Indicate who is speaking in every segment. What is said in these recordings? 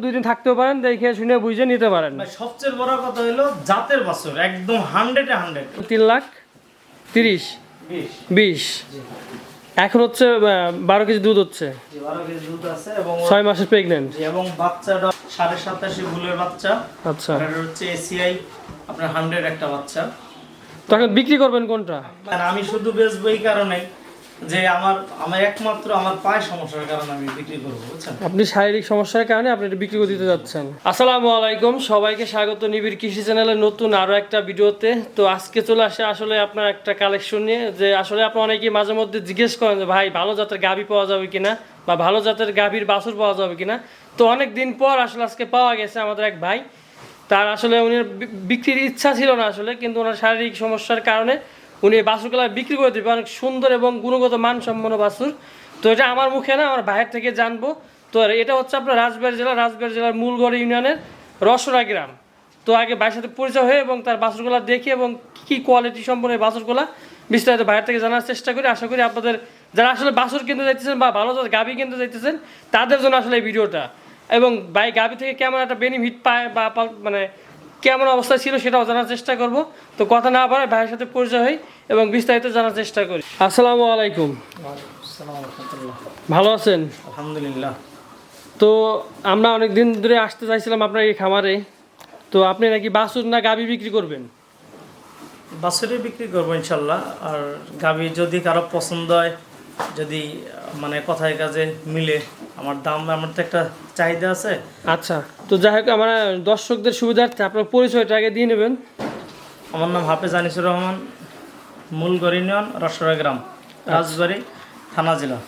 Speaker 1: দুই দিন থাকতেও পারেন দেখে শুনে বুঝে নিতে পারেন।
Speaker 2: সবচেয়ে বড় কথা হলো জাতের বাছুর একদম হান্ড্রেডে হান্ড্রেড
Speaker 1: তিন লাখ তিরিশ
Speaker 2: বিশ।
Speaker 1: এখন হচ্ছে বারো কেজি দুধ হচ্ছে।
Speaker 2: জি বারো কেজি দুধ আছে এবং ওর-
Speaker 1: ছয় মাসের প্রেগনেন্ট
Speaker 2: জি, এবং বাচ্চাটা সাড়ে সাতাশি ভুলের বাচ্চা।
Speaker 1: আচ্ছা।
Speaker 2: হচ্ছে এসিআই আপনার হান্ড্রেড একটা বাচ্চা।
Speaker 1: তো এখন বিক্রি করবেন কোনটা?
Speaker 2: মানে আমি শুধু বেচবো এই কারণে
Speaker 1: জিজ্ঞেস করেন ভাই, ভালো জাতের গাভী পাওয়া যাবে কিনা? বা, ভালো জাতের গাভীর বাছুর পাওয়া যাবে কিনা? তো অনেক দিন পর আসলে আজকে পাওয়া গেছে আমাদের এক ভাই। তার আসলে উনি বিক্রির ইচ্ছা ছিল না আসলে, কিন্তু ওনার শারীরিক সমস্যার কারণে উনি এই বাছুরগুলা বিক্রি করে দেবে, অনেক সুন্দর এবং গুণগত মানসম্পন্ন বাছুর। তো এটা আমার মুখে না, আমার ভাইয়ের থেকে জানব। তো এটা হচ্ছে আপনার রাজবাড়ি জেলা, রাজবাড়ি জেলার মূলগড় ইউনিয়নের রসরা গ্রাম। তো আগে ভাইয়ের সাথে পরিচয় হয়ে এবং তার বাছুরগুলা দেখি এবং কী কোয়ালিটি সম্পন্ন এই বাছুরগুলা বিস্তারিত ভাইয়ের থেকে জানার চেষ্টা করি। আশা করি আপনাদের যারা আসলে বাসুর কিনতে যাইতেছেন বা ভালো জাতের গাভী কিনতে যাইতেছেন, তাদের জন্য আসলে এই ভিডিওটা। এবং বাই গাভী থেকে কেমন একটা বেনিফিট পায় বা মানে কেমন অবস্থা ছিল সেটাও জানার চেষ্টা করব। তো কথা না পারে ভাইয়ের সাথে পরিচয় হই এবং বিস্তারিত জানার চেষ্টা করি। আসসালামু আলাইকুম। ভালো আছেন?
Speaker 2: আলহামদুলিল্লাহ।
Speaker 1: তো আমরা অনেক দিন ধরে আসতে চাইছিলাম আপনার এই খামারে। তো আপনি নাকি বাসুর না গাবি বিক্রি করবেন?
Speaker 2: বাছুরই বিক্রি করব ইনশাল্লাহ। আর গাভী যদি কারও পছন্দ হয় যদি মানে কথায় কাজে মিলে আমার দাম আমার তো একটা চাহিদা আছে।
Speaker 1: আচ্ছা তো যাই হোক আমার দর্শকদের সুবিধার্থে আপনার পরিচয়টা আগে দিয়ে নেবেন।
Speaker 2: আমার নাম হাফেজ আনিসুর রহমান মূলগড় ইউনিয়ন রসরা গ্রাম রাজবাড়ি থানা জেলা।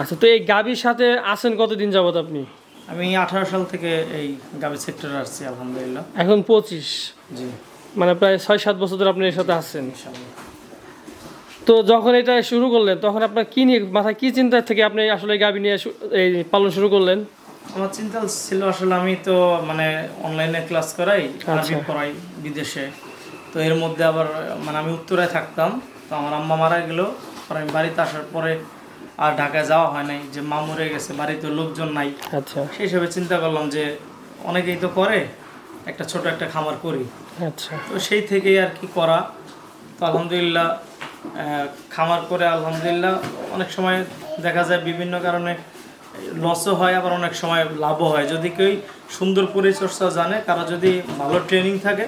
Speaker 1: আচ্ছা তো এই গাবির সাথে আছেন কতদিন যাবত আপনি?
Speaker 2: আমি আঠারো সাল থেকে এই গাভী সেক্টরে আসছি আলহামদুলিল্লাহ।
Speaker 1: এখন পঁচিশ।
Speaker 2: জি।
Speaker 1: মানে প্রায় ছয় সাত বছর ধরে আপনি এর সাথে আছেন।
Speaker 2: ইনশাল্লাহ
Speaker 1: তো যখন এটা শুরু করলেন তখন আপনার কি নিয়ে মাথায় কি চিন্তা থেকে আপনি আসলে গাবি নিয়ে এই পালন শুরু করলেন?
Speaker 2: আমার চিন্তা ছিল আসলে আমি তো মানে অনলাইনে ক্লাস করাই আরবি
Speaker 1: আচ্ছা।
Speaker 2: পড়াই বিদেশে। তো এর মধ্যে আবার মানে আমি উত্তরায় থাকতাম তো আমার আম্মা মারা গেল। পরে আমি বাড়িতে আসার পরে আর ঢাকায় যাওয়া হয় নাই যে মা মরে গেছে বাড়িতে লোকজন নাই।
Speaker 1: আচ্ছা।
Speaker 2: সেই হিসাবে চিন্তা করলাম যে অনেকেই তো করে একটা ছোট একটা খামার করি।
Speaker 1: আচ্ছা।
Speaker 2: তো সেই থেকেই আর কি করা। তো আলহামদুলিল্লাহ খামার করে আলহামদুলিল্লাহ অনেক সময় দেখা যায় বিভিন্ন কারণে লসও হয় আবার অনেক সময় লাভও হয়। যদি কেউ সুন্দর পরিচর্যা জানে কারও যদি ভালো ট্রেনিং থাকে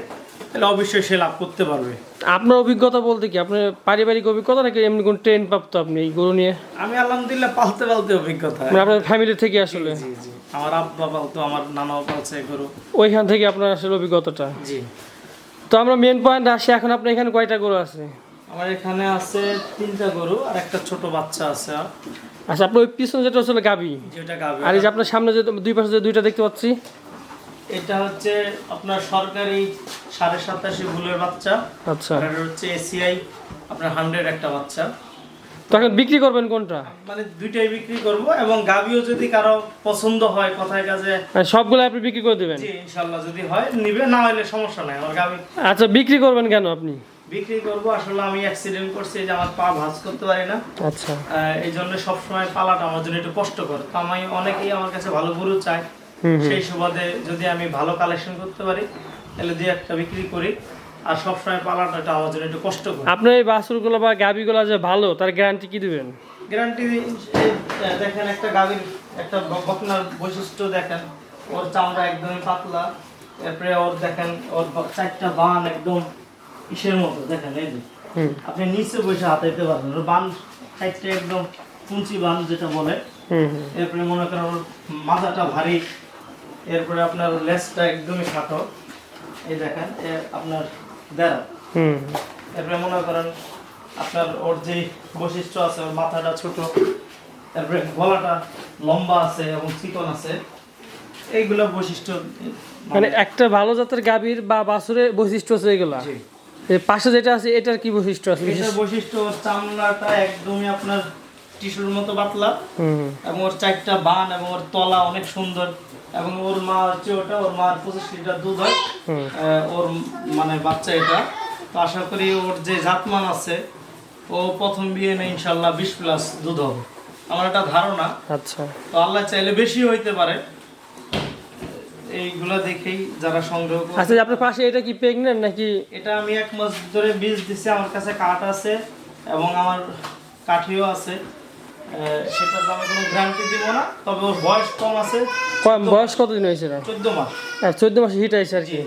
Speaker 2: তাহলে অবশ্যই সে লাভ করতে পারবে।
Speaker 1: আপনার অভিজ্ঞতা বলতে কি? আপনার পারিবারিক অভিজ্ঞতা নাকি এমনি কোন ট্রেন প্রাপ্ত আপনি এই গরু নিয়ে?
Speaker 2: আমি আলহামদুলিল্লাহ পালতে পালতে অভিজ্ঞতা।
Speaker 1: মানে আপনার ফ্যামিলি থেকে আসলে?
Speaker 2: জি জি আমার আব্বা পালতো আমার নানাও পালছে গরু।
Speaker 1: ওইখান থেকে আপনার আসলে অভিজ্ঞতাটা?
Speaker 2: জি।
Speaker 1: তো আমরা মেন পয়েন্ট আসি এখন আপনার এখানে কয়টা গরু আছে?
Speaker 2: আমার এখানে আছে তিনটা গরু আর একটা ছোট বাচ্চা আছে।
Speaker 1: আচ্ছা আপনার ওই পিছনে যেটা হচ্ছে গাবি।
Speaker 2: যেটা গাবে
Speaker 1: আর এই যে আপনার সামনে যে দুই পাশে যে দুইটা দেখতে পাচ্ছি।
Speaker 2: এটা হচ্ছে আপনার সরকারি সাড়ে সাতাশি ভুলের বাচ্চা।
Speaker 1: আচ্ছা।
Speaker 2: আর এটা হচ্ছে এসিআই আপনার হান্ড্রেড একটা বাচ্চা।
Speaker 1: তো এখন বিক্রি করবেন কোনটা?
Speaker 2: মানে দুইটাই বিক্রি করব এবং গাবিও যদি কারও পছন্দ হয় কথায় কাজে
Speaker 1: মানে সবগুলো আপনি বিক্রি করে দেবেন?
Speaker 2: জি ইনশাল্লাহ যদি হয় নিবে না হলে সমস্যা নাই আমার গাবি
Speaker 1: আচ্ছা বিক্রি করবেন কেন আপনি?
Speaker 2: বিক্রি করব। আসলে আমি অ্যাক্সিডেন্ট করছি যে আমার পা ভাঁজ করতে পারি না।
Speaker 1: আচ্ছা।
Speaker 2: এই জন্য সবসময় পালাটা আমার জন্য একটু কষ্টকর। তো আমি অনেকেই আমার কাছে ভালো গরু চায়। সেই সুবাদে যদি আমি ভালো কালেকশন করতে পারি তাহলে দুই একটা বিক্রি করি। আর সবসময় পালাটা আমার জন্য একটু কষ্টকর।
Speaker 1: আপনার এই বাছুরগুলো বা গাবিগুলো যে ভালো তার গ্যারান্টি কি দিবেন?
Speaker 2: গ্যারান্টি দেখেন একটা গাভীর একটা বকনার বৈশিষ্ট্য দেখেন। ওর চামড়া একদমই পাতলা। এরপরে ওর দেখেন ওর চারটা বান একদম ইসের মতো? দেখেন এই যে আপনি নিচে বসে হাতাইতে পারবেন। বান সাইডটা একদম কুঞ্চি বান যেটা বলে এরপরে মনে করেন মাথাটা ভারী এরপরে আপনার লেজটা একদমই খাটো। এই দেখেন আপনার দেড়া এরপরে মনে করেন আপনার ওর যে বৈশিষ্ট্য আছে ওর মাথাটা ছোট তারপরে গলাটা লম্বা আছে এবং চিকন আছে এইগুলো বৈশিষ্ট্য
Speaker 1: মানে একটা ভালো জাতের গাভীর বা বাছুরের বৈশিষ্ট্য আছে এগুলা? পাশে যেটা আছে এটার কি বৈশিষ্ট্য আছে?
Speaker 2: এটার বৈশিষ্ট্য চামড়াটা একদমই আপনার টিস্যুর মতো পাতলা। এবং ওর চারটা বান এবং ওর তলা অনেক সুন্দর এবং ওর মা হচ্ছে ওটা ওর মার পঁচিশ লিটার দুধ হয়। ওর মানে বাচ্চা এটা। তো আশা করি ওর যে জাতমান আছে ও প্রথম বিয়ে নেই ইনশাল্লাহ বিশ প্লাস দুধ হবে। আমার একটা ধারণা।
Speaker 1: আচ্ছা।
Speaker 2: তো আল্লাহ চাইলে বেশি হইতে পারে। এইগুলা দেখেই যারা সংগ্রহ করে
Speaker 1: আচ্ছা আপনার পাশে এটা কি প্রেগনেন্ট নাকি
Speaker 2: এটা আমি এক মাস ধরে বীজ দিছি আমার কাছে কাঠ আছে এবং আমার কাঠিও আছে। সেটা আমি কোনো গ্যারান্টি দিব না তবে ওর বয়স কম আছে।
Speaker 1: কম বয়স কতদিন হয়েছে না
Speaker 2: চোদ্দ মাস।
Speaker 1: আর চোদ্দ মাসে হিট আইছে আর কি।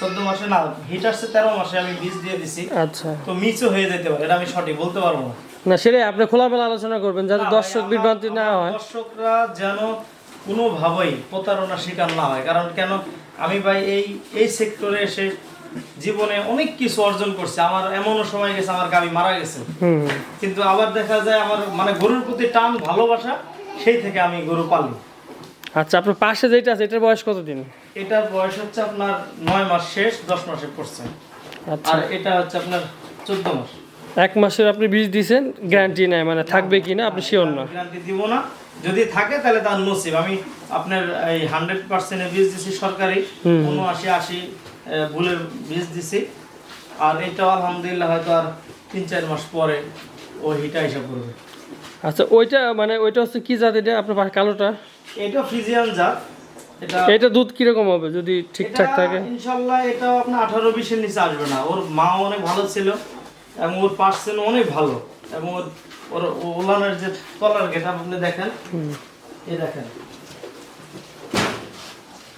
Speaker 2: চোদ্দ মাসে না হিট আসছে তেরো মাসে আমি বীজ দিয়ে দিছি।
Speaker 1: আচ্ছা।
Speaker 2: তো মিচও হয়ে যেতে পারে এটা আমি সঠিক বলতে পারব না।
Speaker 1: না সেটাই আপনি খোলামেলা আলোচনা করবেন যাতে দর্শক বিভ্রান্তি না হয়।
Speaker 2: দর্শকরা যেন কোনোভাবেই প্রতারণার শিকার না হয়। কারণ কেন? আমি ভাই এই এই সেক্টরে এসে জীবনে অনেক কিছু অর্জন করছে। আমার এমনও সময় গেছে আমার গাবি মারা গেছে। কিন্তু আবার দেখা যায় আমার মানে গরুর প্রতি টান ভালোবাসা সেই থেকে আমি গরু পালি।
Speaker 1: আচ্ছা আপনার পাশে যেটা আছে এটার বয়স কতদিন?
Speaker 2: এটার বয়স হচ্ছে আপনার নয় মাস শেষ দশ মাসে পড়ছে।
Speaker 1: আচ্ছা।
Speaker 2: আর এটা হচ্ছে আপনার চোদ্দ মাস।
Speaker 1: এক মাসের আপনি বীজ দিয়েছেন গ্যারান্টি নেই মানে থাকবে কি না আপনি শিওর না
Speaker 2: গ্যারান্টি দিব না। যদি থাকে তাহলে তার নসিব। আমি আপনার এই হান্ড্রেড পার্সেন্টের বীজ দিছি সরকারি উনআশি আশি ভুলের বীজ দিছি। আর এটাও আলহামদুলিল্লাহ হয়তো আর তিন চার মাস পরে ও হিটা হিসাব করবে।
Speaker 1: আচ্ছা ওইটা মানে ওইটা হচ্ছে কি জাত এটা? আপনার কালোটা?
Speaker 2: এটা ফ্রিজিয়ান জাত। এটা
Speaker 1: এটা দুধ কীরকম হবে যদি ঠিকঠাক থাকে?
Speaker 2: ইনশাল্লাহ এটাও আপনার আঠারো বিশের নিচে আসবে না। ওর মা অনেক ভালো ছিল এবং ওর পার্সেন্ট অনেক ভালো এবং ওর ওর ওলানের যে তলার গেট আপনি দেখেন? এই দেখেন।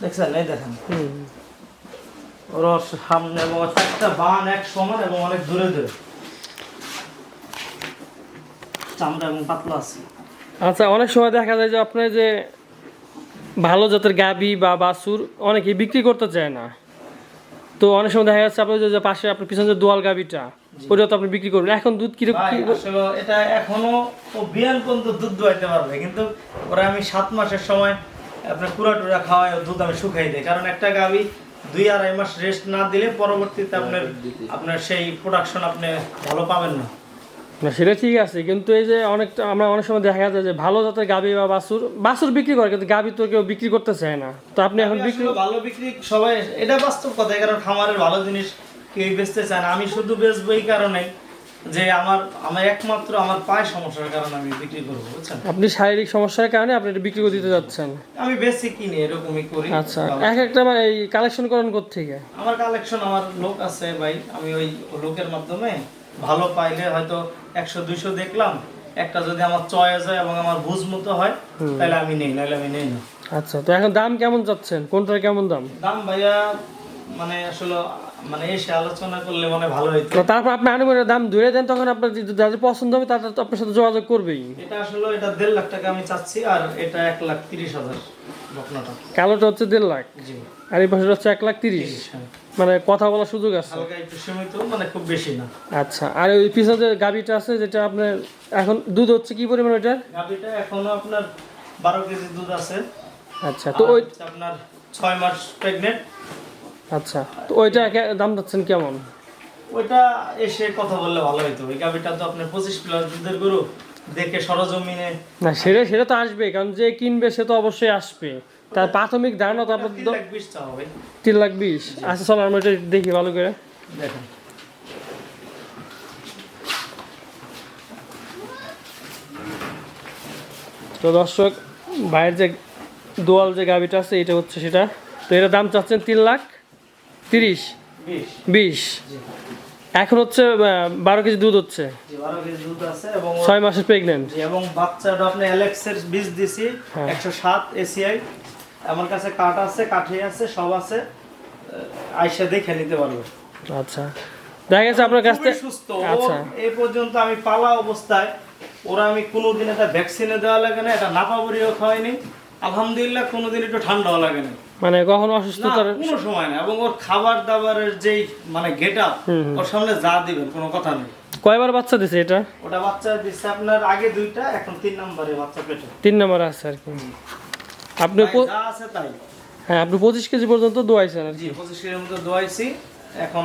Speaker 2: দেখছেন? এই দেখেন। ওর সামনে এবং চারটা বান এক সমান এবং অনেক দূরে দূরে। চামড়া এবং পাতলা আছে।
Speaker 1: আচ্ছা অনেক সময় দেখা যায় যে আপনার যে ভালো জাতের গাবি বা বাছুর অনেকে বিক্রি করতে চায় না। তো অনেক সময় দেখা যাচ্ছে আপনার যে- যে পাশে আপনার পিছনে যে দোয়াল গাবিটা ওটা তো আপনি বিক্রি করবেন। এখন দুধ কীরকম
Speaker 2: এটা এখনও ও বিয়ান পর্যন্ত দুধ দোয়াইতে পারবে কিন্তু ওরা আমি সাত মাসের সময় আপনার কুড়া খাওয়াই দুধ আমি শুকাই দিই। কারণ একটা গাবি দুই আড়াই মাস রেস্ট না দিলে পরবর্তীতে আপনার আপনার সেই প্রোডাকশন আপনি ভালো পাবেন না।
Speaker 1: না সেটা ঠিক আছে কিন্তু এই যে অনেকটা আমরা অনেক সময় দেখা যায় যে ভালো জাতের গাবি বা বাছুর বাছুর বিক্রি করে কিন্তু গাবি তো কেউ বিক্রি করতে চায় না। তো আপনি এখন বিক্রি
Speaker 2: ভালো বিক্রি সবাই এটা বাস্তব কথা কারণ খামারের ভালো জিনিস কেউ বেচতে চায় না। আমি শুধু বেচবো এই কারণে যে আমার আমার একমাত্র আমার পায়ে সমস্যার কারণে আমি বিক্রি করব বুঝছেন?
Speaker 1: আপনি শারীরিক সমস্যার কারণে আপনি এটা বিক্রি করে দিতে যাচ্ছেন।
Speaker 2: আমি বেশি কিনি এরকমই করি।
Speaker 1: আচ্ছা এক একটা মানে এই কালেকশন করেন থেকে
Speaker 2: আমার কালেকশন আমার লোক আছে ভাই আমি ওই লোকের মাধ্যমে ভালো পাইলে হয়তো একশো দুইশো দেখলাম একটা যদি আমার চয়েস হয় এবং আমার বুঝ মতো হয় তাহলে আমি নেই নাহলে আমি নেই না।
Speaker 1: আচ্ছা তো এখন দাম কেমন যাচ্ছেন কোনটার কেমন দাম?
Speaker 2: দাম ভাইয়া মানে আসলে মানে এসে আলোচনা করলে মানে ভালো হইতো।
Speaker 1: তারপর আপনি আনুমানিক দাম ধরে দেন তখন আপনার যাদের পছন্দ হবে তারা তো আপনার সাথে যোগাযোগ করবেই।
Speaker 2: এটা আসলে এটা দেড় লাখ টাকা আমি চাচ্ছি আর এটা এক লাখ তিরিশ হাজার বকনাটা।
Speaker 1: কালোটা হচ্ছে দেড় লাখ।
Speaker 2: জি।
Speaker 1: আর এই হচ্ছে এক লাখ তিরিশ।
Speaker 2: হ্যাঁ।
Speaker 1: মানে কথা বলার সুযোগ আছে।
Speaker 2: হালকা একটু সীমিত মানে খুব বেশি না।
Speaker 1: আচ্ছা আর ওই পিছনে যে গাবিটা আছে যেটা আপনার এখন দুধ হচ্ছে কি পরিমাণ ওইটার?
Speaker 2: এখনও আপনার বারো কেজি দুধ আছে।
Speaker 1: আচ্ছা তো ওই
Speaker 2: আপনার ছয় মাস প্রেগনেন্ট
Speaker 1: আচ্ছা তো ওইটা কে- দাম যাচ্ছেন কেমন?
Speaker 2: ওইটা এসে কথা বললে ভালো হতো ওই গাভিটা তো আপনার পঁচিশ প্লাস দুধের গরু দেখে সরজমিনে
Speaker 1: না সেটা সেটা তো আসবে কারণ যে কিনবে সে তো অবশ্যই আসবে। তার প্রাথমিক ধারণা তো আপনার
Speaker 2: তিন লাখ বিশ
Speaker 1: আচ্ছা চলো আমরা এটা দেখি ভালো করে।
Speaker 2: দেখেন।
Speaker 1: তো দর্শক ভাইয়ের যে দোয়াল যে গাবিটা আছে এটা হচ্ছে সেটা। তো এটার দাম চাচ্ছেন তিন লাখ। তিরিশ।
Speaker 2: বিশ।
Speaker 1: এখন হচ্ছে বারো কেজি দুধ হচ্ছে।
Speaker 2: জি বারো কেজি দুধ আছে এবং ওর-
Speaker 1: ছয় মাসের প্রেগনেন্ট
Speaker 2: এবং বাচ্চাটা আপনি অ্যালেক্সের বীজ দিছি
Speaker 1: হ্যাঁ।
Speaker 2: একশো সাত এসিআই আমার কাছে কাঠ আছে কাঠি আছে সব আছে আইসা দেখে নিতে পারবে।
Speaker 1: আচ্ছা। দেখা গেছে আপনার কাছ থেকে
Speaker 2: সুস্থ।
Speaker 1: আচ্ছা।
Speaker 2: এই পর্যন্ত আমি পালা অবস্থায় ওরা আমি কোনোদিন এটা ভ্যাকসিনে দেওয়া লাগে না এটা নাপাবরিও খাওয়াইনি। আলহামদুলিল্লাহ কোনোদিন একটু ঠান্ডাও লাগে না
Speaker 1: মানে কখনো অসুস্থতার
Speaker 2: কোনো সময় না এবং ওর খাবার দাবারের যেই মানে গেট। ওর সামনে যা দিবেন কোনো কথা নেই।
Speaker 1: কয়বার বাচ্চা দিছে এটা?
Speaker 2: ওটা বাচ্চা দিচ্ছে আপনার আগে দুইটা এখন তিন নম্বরে বাচ্চা পেটে।
Speaker 1: তিন নম্বর আছে আর কি। আপনি
Speaker 2: যা আছে তাই।
Speaker 1: হ্যাঁ আপনি পঁচিশ কেজি পর্যন্ত দোয়াইছেন আর কি।
Speaker 2: জি পঁচিশ কেজি মতো দোয়াইছি এখন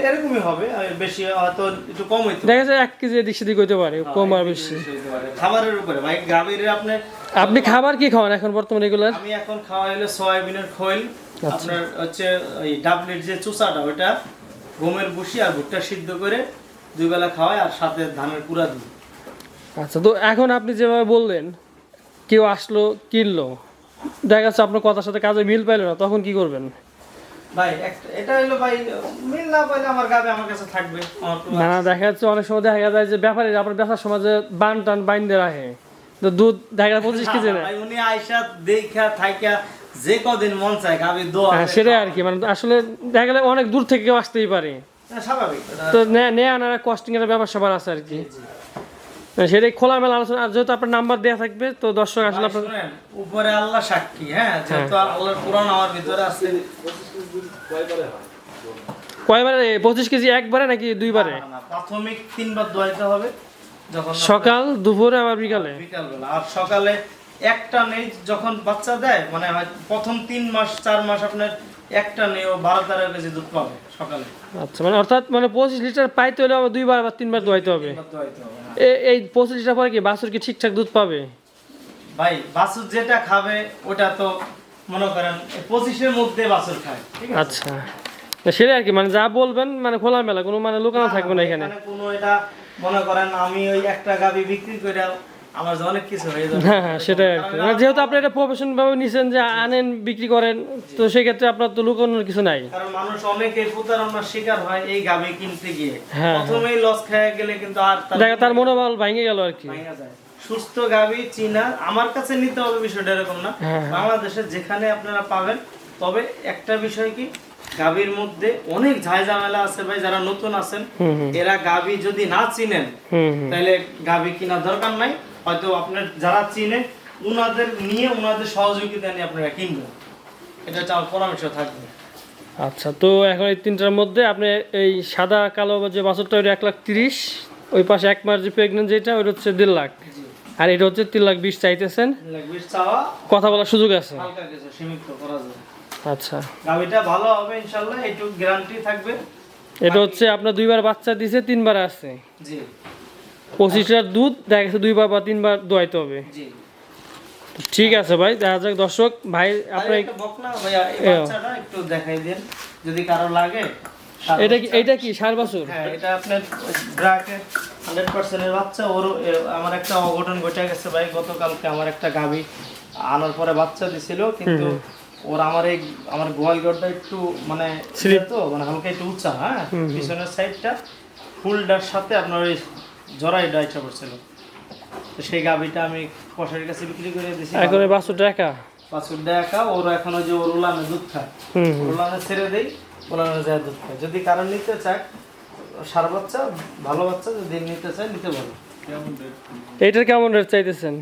Speaker 2: এরকমই হবে বেশি হয়তো একটু কম হইতে
Speaker 1: দেখা যায় এক কেজি এদিক সেদিক হইতে পারে কম আর বেশি।
Speaker 2: খাবারের উপরে ভাই গাভীর আপনি
Speaker 1: আপনি খাবার কি খাওয়ান এখন বর্তমানে রেগুলার
Speaker 2: আমি এখন খাওয়া হলো সয়াবিনের খৈল
Speaker 1: আচ্ছা।
Speaker 2: আপনার হচ্ছে ওই ডাবলির যে চুষাটা ওটা গমের বুসি আর ভুট্টা সিদ্ধ করে দুই বেলা খাওয়াই আর সাথে ধানের কুড়া দিই।
Speaker 1: আচ্ছা তো এখন আপনি যেভাবে বললেন কেউ আসলো কিনলো দেখা যাচ্ছে আপনার কথার সাথে কাজে মিল পাইলো না তখন কি করবেন?
Speaker 2: ভাই এটা হলো ভাই মিল না পাইলে আমার গাবে আমার কাছে থাকবে।
Speaker 1: না না দেখা যাচ্ছে অনেক সময় দেখা যায় যে ব্যাপারী আপনার ব্যবসার যে বান টান বাইন্দে রাখে। তো দুধ দেখা পঁচিশ কেজি না?
Speaker 2: উনি আইসা দেখা থাইকা যে কদিন মন চায় গাবি দোয়া
Speaker 1: হ্যাঁ সেটাই আর কি মানে আসলে দেখা গেলে অনেক দূর থেকে কেউ আসতেই পারে।
Speaker 2: স্বাভাবিক এটা
Speaker 1: তো নেয় আনার কস্টিং এর ব্যাপার স্যাপার আছে আর কি। সেটাই খোলামেলা আলোচনা। আর যেহেতু আপনার নাম্বার দেওয়া থাকবে তো দর্শক আসলে আপনার
Speaker 2: উপরে আল্লাহ সাক্ষী হ্যাঁ যেহেতু আল্লাহর কোরআন আমার ভিতরে আছে।
Speaker 1: কয়বারে পঁচিশ কেজি একবারে নাকি দুইবারে?
Speaker 2: প্রাথমিক তিনবার দোয়াইতে হবে যখন
Speaker 1: সকাল দুপুরে আবার বিকালে?
Speaker 2: বিকালবেলা। আর সকালে একটা নেই যখন বাচ্চা দেয় মানে হয় প্রথম তিন মাস চার মাস আপনার একটা নেই ও বারো তেরো কেজি দুধ পাবে সকালে।
Speaker 1: আচ্ছা মানে অর্থাৎ মানে পঁচিশ লিটার পাইতে হলে আবার দুইবার বা তিনবার দোয়াইতে হবে?
Speaker 2: হ্যাঁ।
Speaker 1: এই পঁচিশ লিটার পরে কি বাছুর কি ঠিকঠাক দুধ পাবে?
Speaker 2: ভাই বাছুর যেটা খাবে ওটা তো মনে করেন পঁচিশের মধ্যে বাছুর খায় ঠিক আছে?
Speaker 1: আচ্ছা। সেটাই আর কি মানে যা বলবেন মানে খোলামেলা কোনো মানে লুকানো থাকবে না এখানে।
Speaker 2: কোনো এটা মনে করেন আমি ওই একটা গাবি বিক্রি করে আমার যে অনেক কিছু হয়ে যাবে।
Speaker 1: হ্যাঁ হ্যাঁ সেটাই আর কি। মানে যেহেতু আপনি এটা প্রফেশন ভাবে নিছেন যে আনেন বিক্রি করেন তো সেক্ষেত্রে আপনার তো লুকানোর কিছু নাই।
Speaker 2: কারণ মানুষ অনেকে প্রতারণার শিকার হয় এই গাবি কিনতে গিয়ে।
Speaker 1: হ্যাঁ,
Speaker 2: প্রথমেই লস খেয়ে গেলে কিন্তু আর
Speaker 1: দেখা তার মনোবল ভেঙে গেল আর কি।
Speaker 2: ভাঙা যায়। সুস্থ গাবি চীনা আমার কাছে নিতে হবে বিষয়টা এরকম না।
Speaker 1: হ্যাঁ,
Speaker 2: বাংলাদেশে যেখানে আপনারা পাবেন তবে একটা বিষয় কি গাবির মধ্যে অনেক ঝাই ঝামেলা আছে ভাই যারা নতুন আছেন এরা গাবি যদি না চিনেন তাহলে গাবি কেনার দরকার নাই হয়তো আপনার যারা চিনে উনাদের নিয়ে উনাদের সহযোগিতা নিয়ে আপনারা কিনবেন। এটা হচ্ছে আমার পরামর্শ থাকবে।
Speaker 1: আচ্ছা তো এখন এই তিনটার মধ্যে আপনি এই সাদা কালো যে বাছরটা ওইটা এক লাখ তিরিশ ওই পাশে এক মাস যে প্রেগনেন্ট যেটা ওইটা হচ্ছে দেড় লাখ। আর এটা হচ্ছে তিন লাখ বিশ চাইতেছেন কথা বলার সুযোগ আছে? আচ্ছা।
Speaker 2: গাবিটা ভালো হবে ইনশাল্লাহ একটু গ্যারান্টি থাকবে।
Speaker 1: এটা হচ্ছে আপনার দুইবার বাচ্চা দিছে তিনবার আছে।
Speaker 2: জি।
Speaker 1: পঁচিশ লিটার দুধ দেখা গেছে দুইবার বা তিনবার দোয়াইতে হবে।
Speaker 2: জি।
Speaker 1: ঠিক আছে ভাই দেখা যাক দর্শক ভাই আপনার
Speaker 2: একটা দেখাই দেন যদি কারও লাগে
Speaker 1: এটা কি এটা কি সার বাছুর?
Speaker 2: হ্যাঁ এটা আপনার হান্ড্রেড পার্সেন্টের বাচ্চা ওর আমার একটা অঘটন ঘটে গেছে ভাই গতকালকে আমার একটা গাভি আনার পরে বাচ্চা দিছিল কিন্তু ওর আমার এই আমার গোয়াল ঘরটা একটু মানে. তো মানে হালকা একটু উঁচা হ্যাঁ? পিছনের সাইডটা ফুলটার সাথে আপনার ওই জরাই ডাইটা পড়ছিল। তো সেই গাভিটা আমি কষারির কাছে বিক্রি করে দিয়েছি।
Speaker 1: এখন বাছুরটা একা
Speaker 2: পাঁচুর একা ওর এখন ওই যে ওর উলানে দুধ খায়। উলানে ছেড়ে দেই উলানে যায় দুধ খায়। যদি কারণ নিতে চায় সার বাচ্চা ভালো বাচ্চা যদি নিতে চায় নিতে পারো।
Speaker 1: এইটার কেমন রেট চাইতেছেন?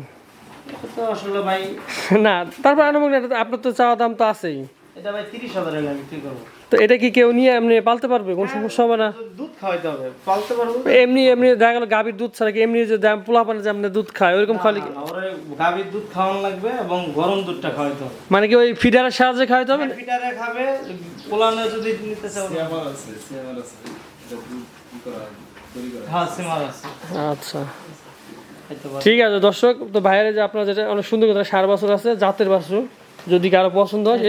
Speaker 2: তো আসলে ভাই
Speaker 1: না তারপর আনুমানিক আপনার তো চাওয়া দাম তো আছেই।
Speaker 2: এটা ভাই তিরিশ হাজার টাকা বিক্রি করব।
Speaker 1: তো এটা কি কেউ নিয়ে এমনি পালতে পারবে? কোনো সমস্যা হবে না।
Speaker 2: দুধ খাওয়াইতে হবে পালতে পারব।
Speaker 1: এমনি এমনি দেখা গেল গাভীর দুধ ছাড়া কি এমনি যে দাম পোলা পানে যে আপনি দুধ খায় ওইরকম খালি
Speaker 2: না, না, ওরে গাভীর দুধ খাওয়ানো লাগবে এবং গরম দুধটা খাওয়াইতে হবে।
Speaker 1: মানে কি ওই ফিডারের সাহায্যে খাওয়াইতে হবে?
Speaker 2: ফিটারে খাবে পোলানে যদি নিতে চাও। হ্যাঁ আছে।
Speaker 1: আচ্ছা। ঠিক আছে দর্শক তো বাইরে যে আপনার যেটা অনেক সুন্দর কথা সার বাছুর আছে জাতের বাছুর যদি কারও পছন্দ হয়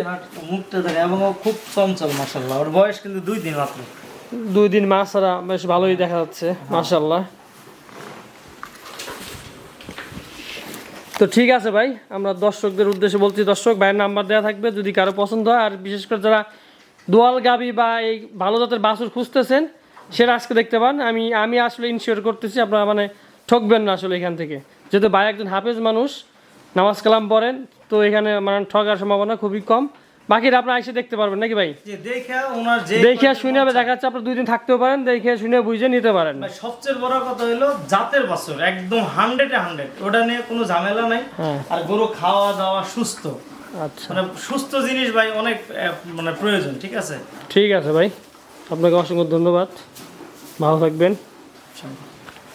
Speaker 2: মুখটা এবং খুব চঞ্চল মাসাল্লাহ ওর বয়স কিন্তু দুই দিন মাত্র।
Speaker 1: দুই দিন ছাড়া বেশ ভালোই দেখা যাচ্ছে মাশাল্লাহ তো ঠিক আছে ভাই আমরা দর্শকদের উদ্দেশ্যে বলছি দর্শক ভাইয়ের নাম্বার দেওয়া থাকবে যদি কারও পছন্দ হয় আর বিশেষ করে যারা দোয়াল গাবি বা এই ভালো জাতের বাছুর খুঁজতেছেন সেটা আজকে দেখতে পান। আমি আমি আসলে ইনশিওর করতেছি আপনারা মানে ঠকবেন না আসলে এখান থেকে। যেহেতু ভাই একজন হাফেজ মানুষ নামাজ কালাম পড়েন তো এখানে মানে ঠকার সম্ভাবনা খুবই কম। বাকিরা আপনারা এসে দেখতে পারবেন নাকি ভাই?
Speaker 2: দেখে
Speaker 1: শুনে দেখা যাচ্ছে আপনার দুই দিন থাকতেও পারেন দেখে শুনে বুঝে নিতে পারেন।
Speaker 2: সবচেয়ে বড় কথা হলো জাতের বাছুর একদম হান্ড্রেডে হান্ড্রেড ওটা নিয়ে কোনো ঝামেলা নাই।
Speaker 1: হ্যাঁ।
Speaker 2: আর গরু খাওয়া দাওয়া সুস্থ।
Speaker 1: আচ্ছা।
Speaker 2: মানে সুস্থ জিনিস ভাই অনেক মানে প্রয়োজন ঠিক আছে?
Speaker 1: ঠিক আছে ভাই। আপনাকে অসংখ্য ধন্যবাদ। ভালো থাকবেন।